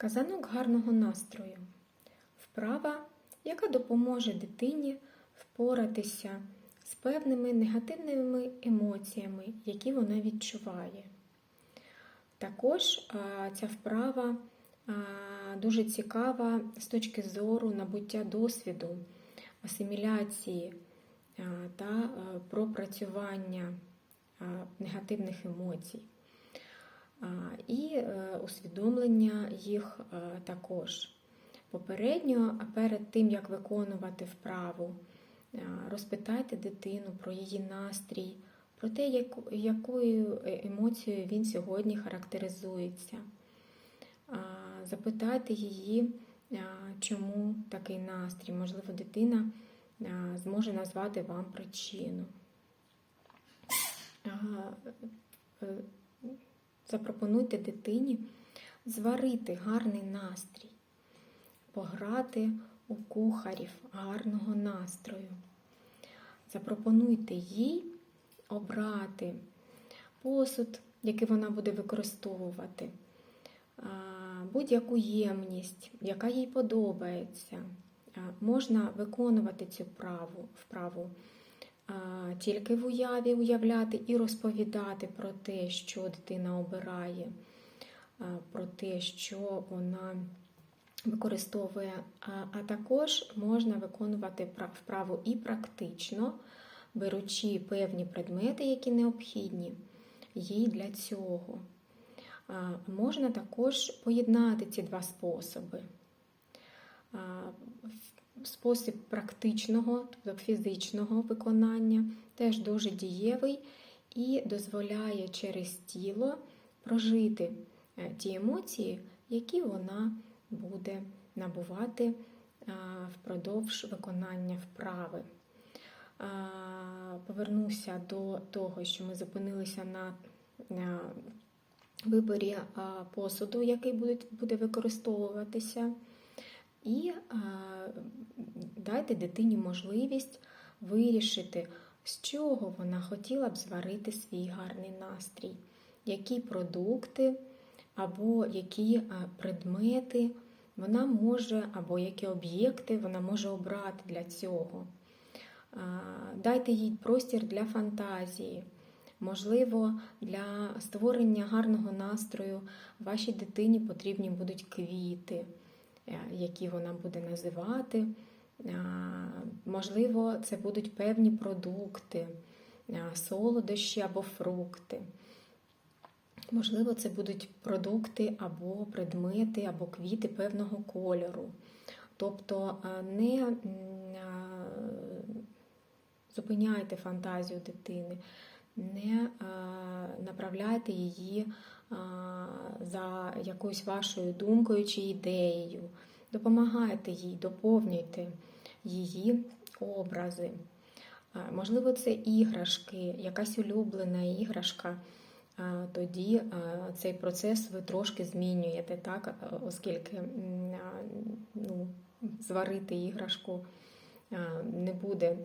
Казанок гарного настрою. Вправа, яка допоможе дитині впоратися з певними негативними емоціями, які вона відчуває. Також ця вправа дуже цікава з точки зору набуття досвіду, асиміляції та пропрацювання негативних емоцій. І е, усвідомлення їх е, також. Попередньо, перед тим як виконувати вправу, е, розпитайте дитину про її настрій, про те, якою емоцією він сьогодні характеризується. Запитайте її, чому такий настрій. Можливо, дитина зможе назвати вам причину. Запропонуйте дитині зварити гарний настрій, пограти у кухарів гарного настрою. Запропонуйте їй обрати посуд, який вона буде використовувати, будь-яку ємність, яка їй подобається. Можна виконувати цю вправу, тільки в уяві уявляти і розповідати про те, що дитина обирає, про те, що вона використовує, а, також можна виконувати пра- вправу і практично, беручи певні предмети, які необхідні їй для цього. Можна також поєднати ці два способи. Спосіб практичного, тобто фізичного виконання, теж дуже дієвий і дозволяє через тіло прожити е, ті емоції, які вона буде набувати впродовж виконання вправи. Повернуся до того, що ми зупинилися на, виборі посуду, який буде використовуватися. І а, дайте дитині можливість вирішити, з чого вона хотіла б зварити свій гарний настрій, які продукти або які предмети вона може, або які об'єкти вона може обрати для цього. А, Дайте їй простір для фантазії. Можливо, для створення гарного настрою вашій дитині потрібні будуть квіти е, які вона буде називати. Можливо, це будуть певні продукти, солодощі або фрукти. Можливо, це будуть продукти або предмети, або квіти певного кольору. Тобто не зупиняйте фантазію дитини, не направляйте її за якоюсь вашою думкою чи ідеєю. Допомагайте їй, доповнюйте її образи. Можливо, це іграшки, якась улюблена іграшка. Тоді цей процес ви трошки змінюєте, так? оскільки ну, зварити іграшку не буде,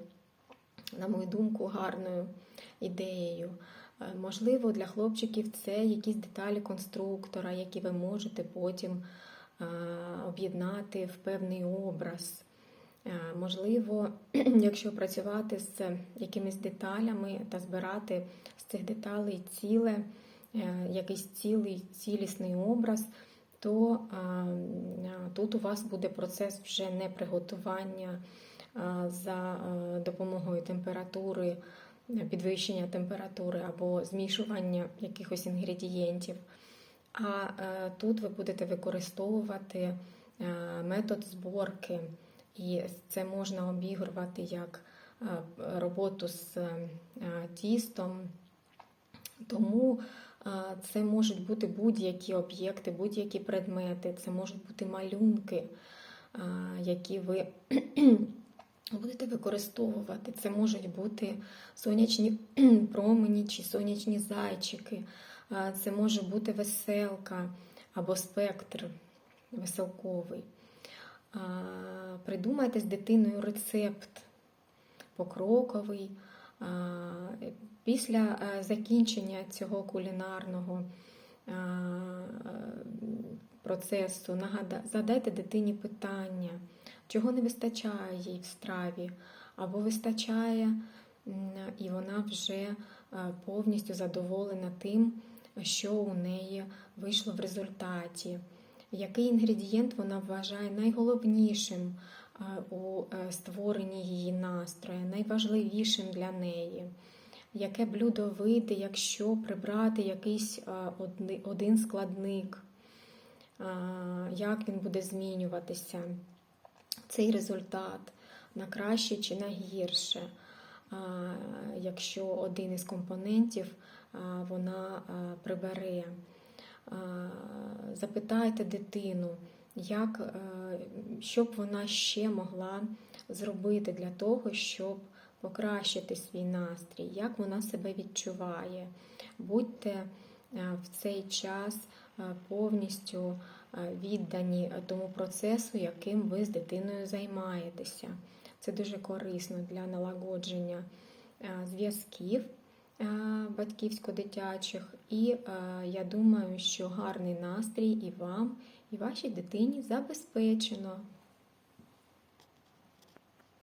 на мою думку, гарною ідеєю. Е, Можливо, для хлопчиків це якісь деталі конструктора, які ви можете потім е, об'єднати в певний образ. Е, Можливо, якщо працювати з якимись деталями та збирати з цих деталей ціле, якийсь цілий цілісний образ, то тут у вас буде процес вже не приготування за допомогою температури, підвищення температури або змішування якихось інгредієнтів. А е, тут ви будете використовувати е, метод зборки, і це можна обігрувати як е, роботу з тістом. Тому це можуть бути будь-які об'єкти, будь-які предмети, це можуть бути малюнки, які ви будете використовувати. Це можуть бути сонячні промені чи сонячні зайчики, це може бути веселка або спектр веселковий. Придумайте з дитиною рецепт покроковий. Після закінчення цього кулінарного процесу задайте дитині питання, чого не вистачає їй в страві, або вистачає, і вона вже е, повністю задоволена тим, що у неї вийшло в результаті. Який інгредієнт вона вважає найголовнішим е, у е, створенні її настрою, найважливішим для неї? Яке блюдо вийде, якщо прибрати якийсь один складник? Як він буде змінюватися? Цей результат на краще чи на гірше? Якщо один із компонентів вона прибере. Запитайте дитину, як, е, що б вона ще могла зробити для того, щоб покращити свій настрій, як вона себе відчуває. Будьте в цей час е, повністю е, віддані тому процесу, яким ви з дитиною займаєтеся. Це дуже корисно для налагодження е, зв'язків е, батьківсько-дитячих. І е, я думаю, що гарний настрій і вам, і вашій дитині забезпечено.